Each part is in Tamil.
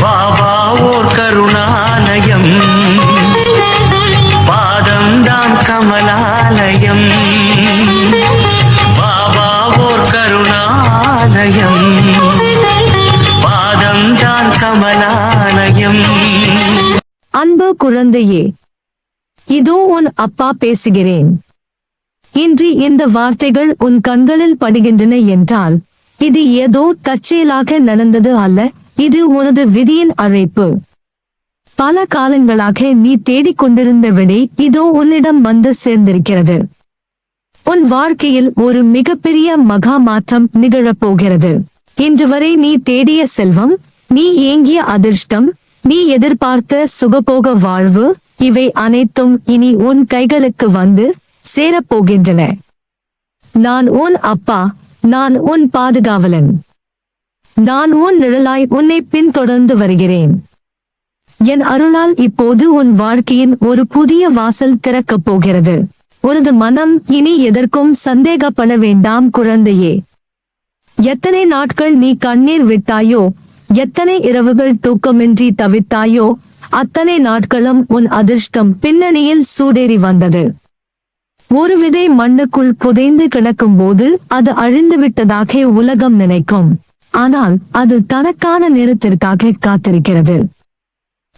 பாபா ஓர் கருணாலயம். பாதம்தான் கமலாலயம். பாபா ஓர் கருணாலயம். பாதம்தான் கமலாலயம். அன்பு குழந்தையே இதோ உன் அப்பா பேசுகிறேன். இன்று இந்த வார்த்தைகள் உன் கண்களில் படுகின்றன என்றால் இது ஏதோ தற்செயலாக நடந்தது அல்ல. இது உனது விதியின் அழைப்பு. பல காலங்களாக நீ தேடிக் கொண்டிருந்த விடை இதோ உன்னிடம் வந்து சேர்ந்திருக்கிறது. உன் வாழ்க்கையில் ஒரு மிகப்பெரிய மகா மாற்றம் நிகழப் போகிறது இன்று வரை நீ தேடிய செல்வம் நீ ஏங்கிய அதிர்ஷ்டம் நீ எதிர்பார்த்த சுகபோக வாழ்வு இவை அனைத்தும் இனி உன் கைகளுக்கு வந்து சேரப்போகின்றன. நான் உன் அப்பா நான் உன் பாதுகாவலன். நான் உன் நிழலாய் உன்னை பின்தொடர்ந்து வருகிறேன். என் அருளால் இப்போது உன் வாழ்க்கையின் ஒரு புதிய வாசல் திறக்கப் போகிறது. உனது மனம் இனி எதற்கும் சந்தேகப்பட வேண்டாம் குழந்தையே. எத்தனை நாட்கள் நீ கண்ணீர் விட்டாயோ எத்தனை இரவுகள் தூக்கமின்றி தவித்தாயோ அத்தனை நாட்களும் உன் அதிர்ஷ்டம் பின்னணியில் சூடேறி வந்தது. ஒரு விதை மண்ணுக்குள் புதைந்து கிடக்கும் போது அது அழிந்து விட்டதாக உலகம் நினைக்கும். ஆனால் அது தனக்கான நேரத்திற்காக காத்திருக்கிறது.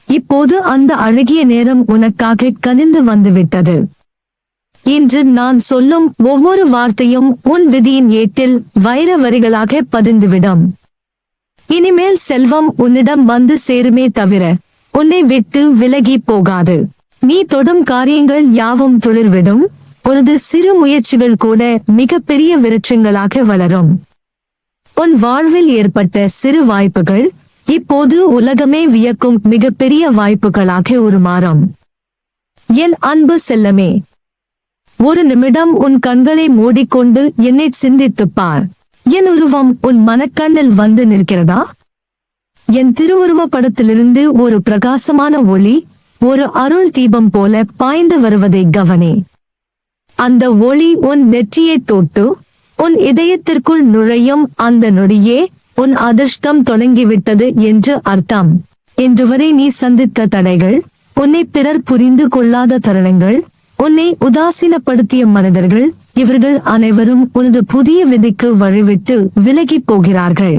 இப்போது அந்த அழகிய நேரம் உனக்காக கனிந்து வந்துவிட்டது. இன்று நான் சொல்லும் ஒவ்வொரு வார்த்தையும் உன் விதியின் ஏட்டில் வைர வரிகளாக பதிந்துவிடும். இனிமேல் செல்வம் உன்னிடம் வந்து சேருமே தவிர உன்னை விட்டு விலகி போகாது. நீ தொடும் காரியங்கள் யாவும் துளிர்விடும் உனது சிறு முயற்சிகள் கூட மிகப்பெரிய விருட்சங்களாக வளரும். உன் வாழ்வில் ஏற்பட்ட சிறு வாய்ப்புகள் இப்போது உலகமே வியக்கும் மிகப்பெரிய வாய்ப்புகளாக உருமாறும். என் அன்பு செல்லமே ஒரு நிமிடம் உன் கண்களை மூடிக்கொண்டு என்னை சிந்தித்துப் பார். என் உருவம் உன் மனக்கண்ணில் வந்து நிற்கிறதா? என் திருவுருவ படத்திலிருந்து ஒரு பிரகாசமான ஒளி ஒரு அருள் தீபம் போல பாய்ந்து வருவதை கவனி. அந்த ஒளி உன் நெற்றியை தொட்டு உன் இதயத்திற்குள் நுழையும் அந்த நொடியே உன் அதிர்ஷ்டம் தொடங்கிவிட்டது என்று அர்த்தம். இன்று வரை நீ சந்தித்த தடைகள் உன்னை பிறர் புரிந்து கொள்ளாத தருணங்கள் உன்னை உதாசீனப்படுத்திய மனிதர்கள் இவர்கள் அனைவரும் உனது புதிய விதிக்கு வழிவிட்டு விலகிப் போகிறார்கள்.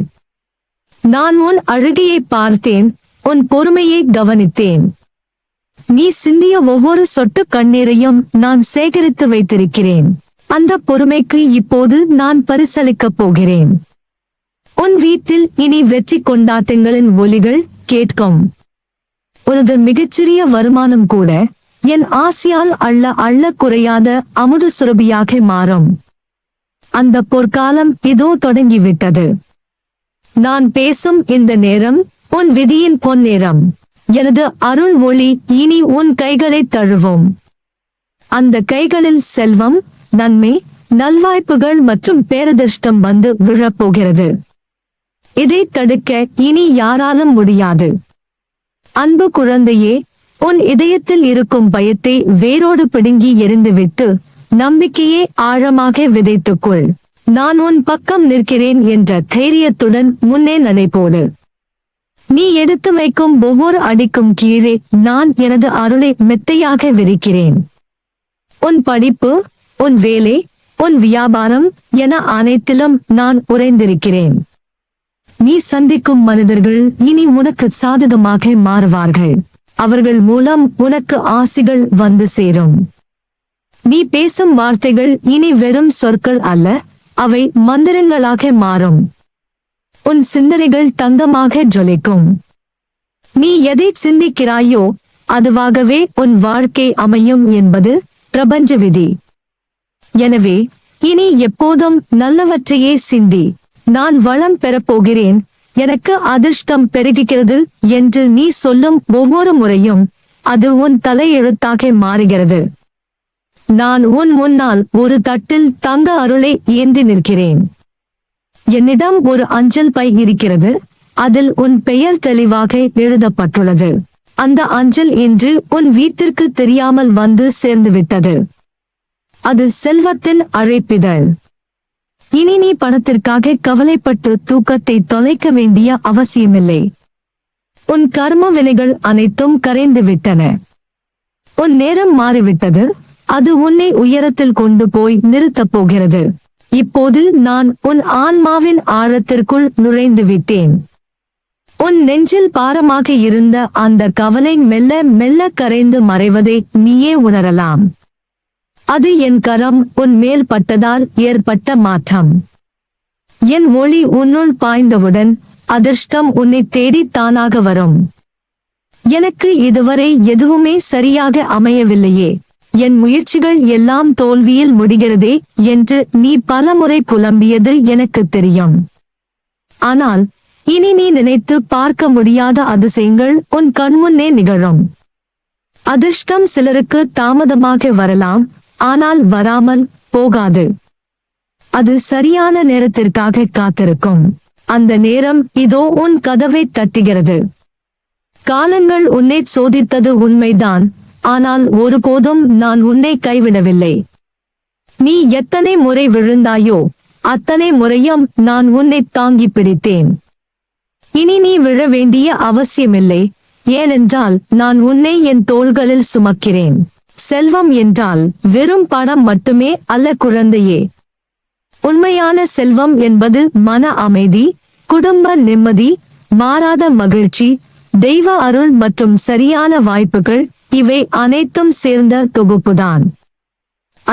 நான் உன் அழுகையை பார்த்தேன் உன் பொறுமையை கவனித்தேன். நீ சிந்திய ஒவ்வொரு சொட்டு கண்ணீரையும் நான் சேகரித்து வைத்திருக்கிறேன். அந்த பொறுமைக்கு இப்போது நான் பரிசளிக்கப் போகிறேன். உன் வீட்டில் இனி வெற்றி கொண்டாட்டங்களின் ஒலிகள் கேட்கும். உனது மிகச்சிறிய வருமானம் கூட என் ஆசையால் அள்ள அள்ள குறையாத அமுது சுரபியாக மாறும். அந்த பொற்காலம் இதோ தொடங்கிவிட்டது. நான் பேசும் இந்த நேரம் உன் விதியின் பொன் நேரம் எனது அருள் ஒளி இனி உன் கைகளை தழுவும். அந்த கைகளில் செல்வம் நன்மை நல்வாய்ப்புகள் மற்றும் பேரதிர்ஷ்டம் வந்து விழப்போகிறது. இதை தடுக்க இனி யாராலும் முடியாது. அன்பு குழந்தையே உன் இதயத்தில் இருக்கும் பயத்தை வேரோடு பிடுங்கி எரிந்துவிட்டு நம்பிக்கையை ஆழமாக விதைத்துக்கொள். நான் உன் பக்கம் நிற்கிறேன் என்ற தைரியத்துடன் முன்னே நடைபோடு. நீ எடுத்து வைக்கும் ஒவ்வொரு அடிக்கும் கீழே நான் எனது அருளை மெத்தையாக விரிக்கிறேன். உன் படிப்பு உன் வேலை உன் வியாபாரம் என அனைத்திலும் நான் உறைந்திருக்கிறேன். நீ சந்திக்கும் மனிதர்கள் இனி உனக்கு சாதகமாக மாறுவார்கள். அவர்கள் மூலம் உனக்கு ஆசிகள் வந்து சேரும். நீ பேசும் வார்த்தைகள் இனி வெறும் சொற்கள் அல்ல அவை மந்திரங்களாக மாறும். உன் சிந்தனைகள் தங்கமாக ஜொலிக்கும். நீ எதை சிந்திக்கிறாயோ அதுவாகவே உன் வாழ்க்கை அமையும் என்பது பிரபஞ்ச விதி. எனவே இனி எப்போதும் நல்லவற்றையே சிந்தி. நான் வளம் பெறப்போகிறேன் எனக்கு அதிர்ஷ்டம் பெருகிக்கிறது என்று நீ சொல்லும் ஒவ்வொரு முறையும் அது உன் தலையெழுத்தாக மாறுகிறது. நான் உன் முன்னால் ஒரு தட்டில் தங்க அருளை ஏந்தி நிற்கிறேன். என்னிடம் ஒரு அஞ்சல் பை இருக்கிறது. அதில் உன் பெயர் தெளிவாக எழுதப்பட்டுள்ளது. அந்த அஞ்சல் இன்று உன் வீட்டிற்கு தெரியாமல் வந்து சேர்ந்து விட்டது அது செல்வத்தின் அழைப்பிதழ். இனி நீ பணத்திற்காக கவலைப்பட்டு தூக்கத்தை தொலைக்க வேண்டிய அவசியமில்லை. உன் கர்ம வினைகள் அனைத்தும் கரைந்து விட்டன. உன் நேரம் மாறிவிட்டது. அது உன்னை உயரத்தில் கொண்டு போய் நிறுத்தப் போகிறது. இப்போது நான் உன் ஆன்மாவின் ஆழத்திற்குள் நுழைந்து விட்டேன். உன் நெஞ்சில் பாரமாக இருந்த அந்த கவலை மெல்ல மெல்ல கரைந்து மறைவதை நீயே உணரலாம். அது என் கரம் உன் மேல் பட்டதால் ஏற்பட்ட மாற்றம். என் ஒளி உன்னுள் பாய்ந்தவுடன் அதிர்ஷ்டம் உன்னை தேடி தானாக வரும். எனக்கு இதுவரை எதுவுமே சரியாக அமையவில்லையே. என் முயற்சிகள் எல்லாம் தோல்வியில் முடிகிறதே என்று நீ பலமுறை புலம்பியது எனக்கு தெரியும். ஆனால் இனி நீ நினைத்து பார்க்க முடியாத அதிசயங்கள் உன் கண்முன்னே நிகழும். அதிர்ஷ்டம் சிலருக்கு தாமதமாக வரலாம் ஆனால் வராமல் போகாது. அது சரியான நேரத்திற்காக காத்திருக்கும். அந்த நேரம் இதோ உன் கதவை தட்டுகிறது. காலங்கள் உன்னை சோதித்தது உண்மைதான். ஆனால் ஒருபோதும் நான் உன்னை கைவிடவில்லை. நீ எத்தனை முறை விழுந்தாயோ அத்தனை முறையும் நான் உன்னை தாங்கி பிடித்தேன். இனி நீ விழ வேண்டிய அவசியமில்லை. ஏனென்றால் நான் உன்னை என் தோள்களில் சுமக்கிறேன். செல்வம் என்றால் வெறும் பணம் மட்டுமே அல்ல குழந்தையே. உண்மையான செல்வம் என்பது மன அமைதி குடும்ப நிம்மதி மாறாத மகிழ்ச்சி தெய்வ அருள் மற்றும் சரியான வாய்ப்புகள் இவை அனைத்தும் சேர்ந்த தொகுப்புதான்.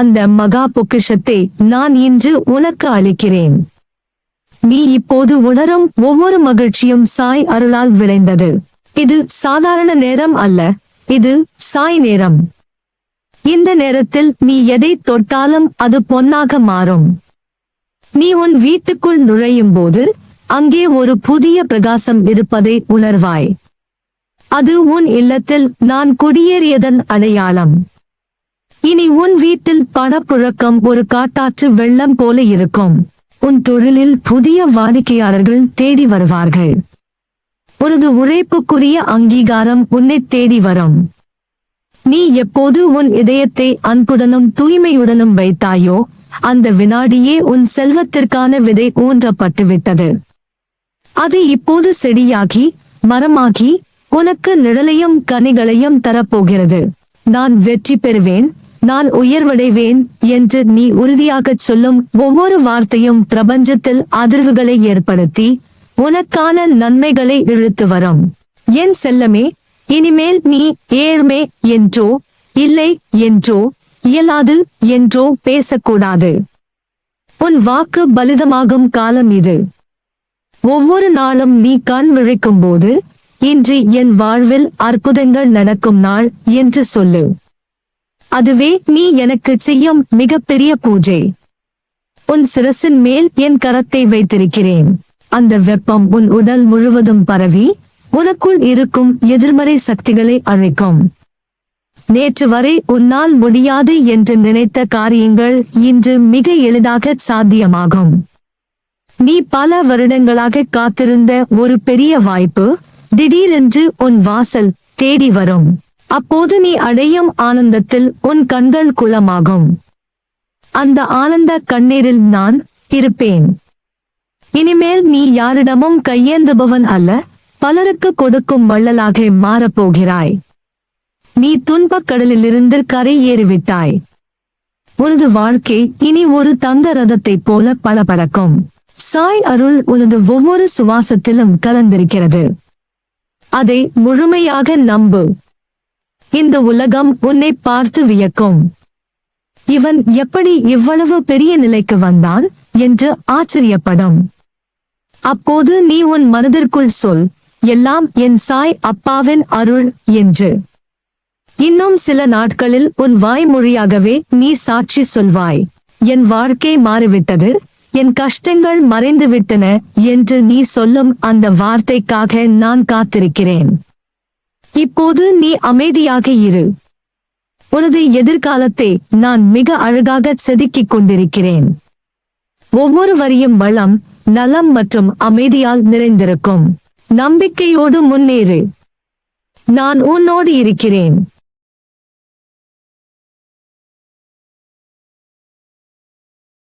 அந்த மகா பொக்கிஷத்தை நான் இன்று உனக்கு அளிக்கிறேன். நீ இப்போது உணரும் ஒவ்வொரு மகிழ்ச்சியும் சாய் அருளால் விளைந்தது. இது சாதாரண நேரம் அல்ல இது சாய் நேரம். இந்த நேரத்தில் நீ எதை தொட்டாலும் அது பொன்னாக மாறும். நீ உன் வீட்டுக்குள் நுழையும் போது அங்கே ஒரு புதிய பிரகாசம் இருப்பதை உணர்வாய். அது உன் இல்லத்தில் நான் குடியேறியதன் அடையாளம். இனி உன் வீட்டில் பணப்புழக்கம் ஒரு காட்டாற்று வெள்ளம் போல இருக்கும். உன் தொழிலில் புதிய வாடிக்கையாளர்கள் தேடி வருவார்கள். உனது உழைப்புக்குரிய அங்கீகாரம் உன்னை தேடி வரும். நீ எப்போது உன் இதயத்தை அன்புடனும் தூய்மையுடனும் வைத்தாயோ அந்த வினாடியே உன் செல்வத்திற்கான விதை ஊன்றப்பட்டு விட்டது அது இப்போது செடியாகி மரமாகி உனக்கு நிழலையும் கனிகளையும் தரப்போகிறது. நான் வெற்றி பெறுவேன் நான் உயர்வடைவேன் என்று நீ உறுதியாகச் சொல்லும் ஒவ்வொரு வார்த்தையும் பிரபஞ்சத்தில் அதிர்வுகளை ஏற்படுத்தி உனக்கான நன்மைகளை இழுத்து வரும். என் செல்லமே இனிமேல் நீ ஏழ்மை என்றோ இல்லை என்றோ இயலாது என்றோ பேசக்கூடாது. உன் வாக்கு பலிதமாகும் காலம் இது. ஒவ்வொரு நாளும் நீ கண் விழிக்கும் போது இன்று என் வாழ்வில் அற்புதங்கள் நடக்கும் நாள் என்று சொல்லு. அதுவே நீ எனக்கு செய்யும் மிகப்பெரிய பூஜை. உன் சிரசின் மேல் என் கரத்தை வைத்திருக்கிறேன். அந்த வெப்பம் உன் உடல் முழுவதும் பரவி உனக்குள் இருக்கும் எதிர்மறை சக்திகளை அழைக்கும். நேற்று வரை உன்னால் முடியாது என்று நினைத்த காரியங்கள் இன்று மிக எளிதாக சாத்தியமாகும். நீ பல வருடங்களாக காத்திருந்த ஒரு பெரிய வாய்ப்பு திடீரென்று உன் வாசல் தேடி வரும். அப்போது நீ அடையும் ஆனந்தத்தில் உன் கண்கள் குளமாகும். அந்த ஆனந்த கண்ணீரில் நான் இருப்பேன். இனிமேல் நீ யாரிடமும் கையேந்துபவன் அல்ல. பலருக்கு கொடுக்கும் வள்ளலாக மாறப்போகிறாய். நீ துன்பக் கடலிலிருந்து கரை ஏறிவிட்டாய். உனது வாழ்க்கை இனி ஒரு தந்த ரதத்தைப் போல பளபளக்கும். சாய் அருள் உனது ஒவ்வொரு சுவாசத்திலும் கலந்திருக்கிறது. அதை முழுமையாக நம்பு. இந்த உலகம் உன்னை பார்த்து வியக்கும். இவன் எப்படி இவ்வளவு பெரிய நிலைக்கு வந்தான் என்று ஆச்சரியப்படும். அப்போது நீ உன் மனதிற்குள் சொல் எல்லாம் என் சாய் அப்பாவின் அருள் என்று. இன்னும் சில நாட்களில் உன் வாய்மொழியாகவே நீ சாட்சி சொல்வாய். என் வாழ்க்கை மாறிவிட்டது என் கஷ்டங்கள் மறைந்து விட்டன என்று நீ சொல்லும் அந்த வார்த்தைக்காக நான் காத்திருக்கிறேன். இப்போது நீ அமைதியாக இரு. உனது எதிர்காலத்தை நான் மிக அழகாக செதுக்கிக் கொண்டிருக்கிறேன். ஒவ்வொரு வரியும் வளம் நலம் மற்றும் அமைதியால் நிறைந்திருக்கும். நம்பிக்கையோடு முன்னேறு. நான் உன்னோடு இருக்கிறேன்.